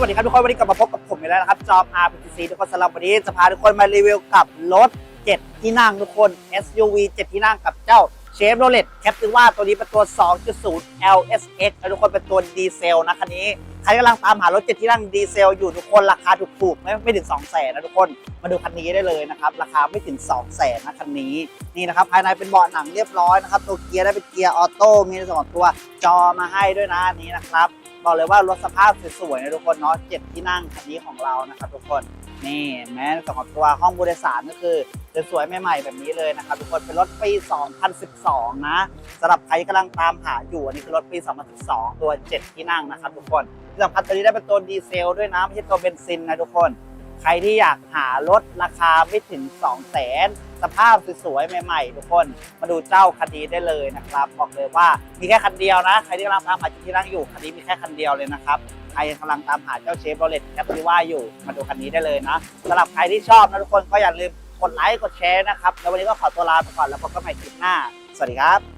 วัสดีครับทุกคนวันนี้กลับมาพบกับผมอีกแล้วนะครับจอม RPC ทุกคนสำหรับวันนี้จะพาทุกคนมารีวิวกับรถ 7 ที่นั่งทุกคน SUV 7 ที่นั่งกับเจ้าเชฟโรเลตแคปติว่าตัวนี้เป็นตัว 2.0 LSX ทุกคนเป็นตัวดีเซลนะคันนี้ใครกำลังตามหารถ 7 ที่นั่งดีเซลอยู่ทุกคนราคาถูกๆไม่ไม่ถึง 2 0 0 0 0นนะทุกคนมาดูคันนี้ได้เลยนะครับราคาไม่ถึง 2 0 0 0 0นนะคันนี้นี่นะครับภายในเป็นเบาะหนังเรียบร้อยนะครับตัวเกียร์ได้เป็นเกียร์ออโต้มีในส่วนของตัวจอมาให้ด้วยนะนนี้นะครับ บอกเลยว่ารถสภาพสวยๆนะทุกคนเนาะเจ็ดที่นั่งคันนี้ของเรานะครับทุกคนนี่แม้สำหรับตัวห้องบูติสารก็คือสวยๆใหม่ๆแบบนี้เลยนะครับทุกคนเป็นรถปี 2012 นะสำหรับใครกำลังตามหาอยู่อันนี้คือรถปี 2012 ตัว 7 ที่นั่งนะครับทุกคนที่สำคัญตัวนี้ได้เป็นตัวดีเซลด้วยนะไม่ใช่ตัวเบนซินนะทุกคน ใครที่อยากหารถราคาไม่ถึง 2 0 0แสนสภาพสวยๆใหม่ๆ ทุกคนมาดูเจ้าคันนี้ได้เลยนะครับ บอกเลยว่ามีแค่คันเดียวนะ ใครที่กำลังตามหาจุดที่นั่งอยู่คันนี้มีแค่คันเดียวเลยนะครับใครกำลังตามหาเจ้าเชฟโรเลตแคปติว่าอยู่มาดูคันนี้ได้เลยนะสำหรับใครที่ชอบนะทุกคนก็อย่าลืมกดไลค์กดแชร์นะครับแล้ววันนี้ก็ขอตัวลาไปก่อนแล้วพบกันใหม่คลิปหน้า สวัสดีครับ